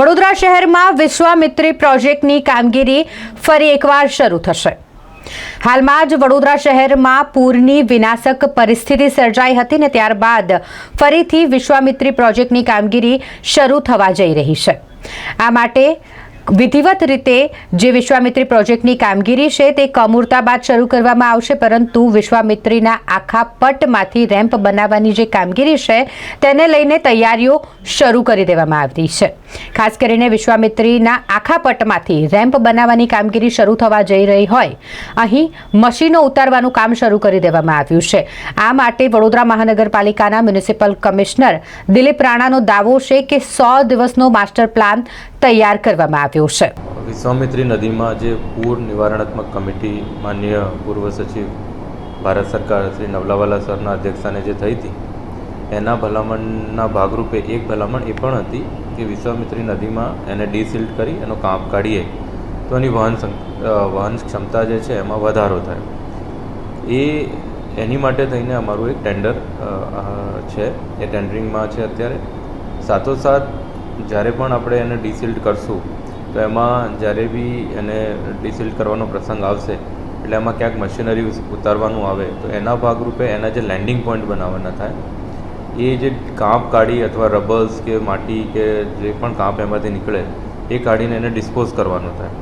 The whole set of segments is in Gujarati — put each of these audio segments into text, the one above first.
વડોદરા શહેરમાં વિશ્વામિત્રી પ્રોજેક્ટની કામગીરી ફરી એકવાર શરૂ થશે. હાલમાં જ વડોદરા શહેરમાં પૂરની વિનાશક પરિસ્થિતિ સર્જાઈ હતી ને ત્યારબાદ ફરીથી વિશ્વામિત્રી પ્રોજેક્ટની કામગીરી શરૂ થવા જઈ રહી છે. આ માટે વિધિવત રીતે જે વિશ્વામિત્રી પ્રોજેક્ટની કામગીરી છે તે કમૂરતા બાદ શરૂ કરવામાં આવશે, પરંતુ વિશ્વામિત્રીના આખા પટમાંથી રેમ્પ બનાવવાની જે કામગીરી છે તેને લઈને તૈયારીઓ શરૂ કરી દેવામાં આવી છે. ખાસ કરીને વિશ્વામિત્રીના આખા પટમાંથી રેમ્પ બનાવવાની કામગીરી શરૂ થવા જઈ રહી હોય, અહીં મશીનો ઉતારવાનું કામ શરૂ કરી દેવામાં આવ્યું છે. આ માટે વડોદરા મહાનગરપાલિકાના મ્યુનિસિપલ કમિશનર દિલીપ રાણાનો દાવો છે કે સો દિવસનો માસ્ટર પ્લાન તૈયાર કરવામાં આવ્યો છે. વિશ્વામિત્રી નદીમાં જે પૂર નિવારણાત્મક કમિટી માન્ય પૂર્વ સચિવ ભારત સરકાર શ્રી નવલાવાલા સરના અધ્યક્ષાને જે થઈ હતી, એના ભલામણના ભાગરૂપે એક ભલામણ એ પણ હતી કે વિશ્વામિત્રી નદીમાં એને ડીસિલ્ટ કરી, એનો કાપ કાઢીએ, તો એની વહન વહન ક્ષમતા જે છે એમાં વધારો થાય. એ, એની માટે થઈને અમારું એક ટેન્ડર છે. એ ટેન્ડરિંગમાં છે અત્યારે. સાથોસાથ, જ્યારે પણ આપણે એને ડીસિલ્ટ કરશું, તો એમાં જ્યારે બી એને ડીસિલ્ટ કરવાનો પ્રસંગ આવશે, એટલે એમાં ક્યાંક મશીનરી ઉતારવાનું આવે, તો એના ભાગરૂપે એના જે લેન્ડિંગ પોઈન્ટ બનાવવાના થાય એ જે કાંપ કાઢી અથવા રબલ્સ કે માટી કે જે પણ કાંપ એમાંથી નીકળે, એ કાઢીને એને ડિસ્પોઝ કરવાનો થાય.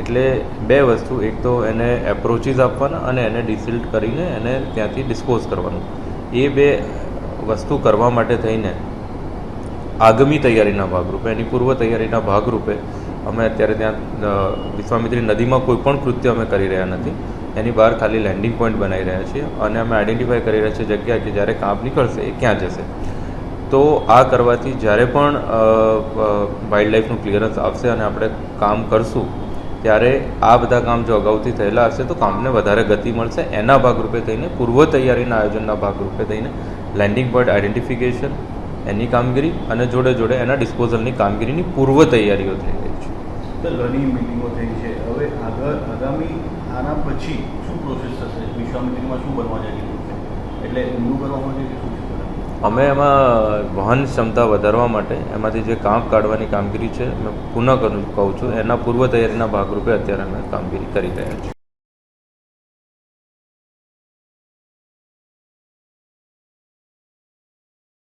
એટલે બે વસ્તુ, એક તો એને એપ્રોચીસ આપવાના અને એને ડિસિલ્ટ કરીને એને ત્યાંથી ડિસ્પોઝ કરવાનું. એ બે વસ્તુ કરવા માટે થઈને આગામી તૈયારીના ભાગરૂપે, એની પૂર્વ તૈયારીના ભાગરૂપે અમે અત્યારે ત્યાં વિશ્વામિત્રી નદીમાં કોઈ પણ કૃત્ય અમે કરી રહ્યા નથી. એની બહાર ખાલી લેન્ડિંગ પોઈન્ટ બનાવી રહ્યા છીએ અને અમે આઈડેન્ટિફાય કરી રહ્યા છીએ જગ્યા કે જ્યારે કાંપ નીકળશે એ ક્યાં જશે. તો આ કરવાથી જ્યારે પણ વાઇલ્ડ લાઈફનું ક્લિયરન્સ આવશે અને આપણે કામ કરશું, ત્યારે આ બધા કામ જો અગાઉથી થયેલા હશે તો કામને વધારે ગતિ મળશે. એના ભાગરૂપે થઈને પૂર્વ તૈયારીના આયોજનના ભાગરૂપે થઈને લેન્ડિંગ પોઈન્ટ આઈડેન્ટિફિકેશન એની કામગીરી અને જોડે જોડે એના ડિસ્પોઝલની કામગીરીની પૂર્વ તૈયારીઓ થઈ તો ઘણી મિટિંગો થઈ છે. હવે આગળ, આગામી, આના પછી શું પ્રોસેસ થશે? વિશ્વામિત્રીમાં શું બનવા જઈ છે? એટલે ઊંડું કરવા માટે શું અમે એમાં વહન ક્ષમતા વધારવા માટે એમાંથી જે કામ કાઢવાની કામગીરી છે મેં પુનઃ કહું છું, એના પૂર્વ તૈયારીના ભાગરૂપે અત્યારે અમે કામગીરી કરી રહ્યા છીએ.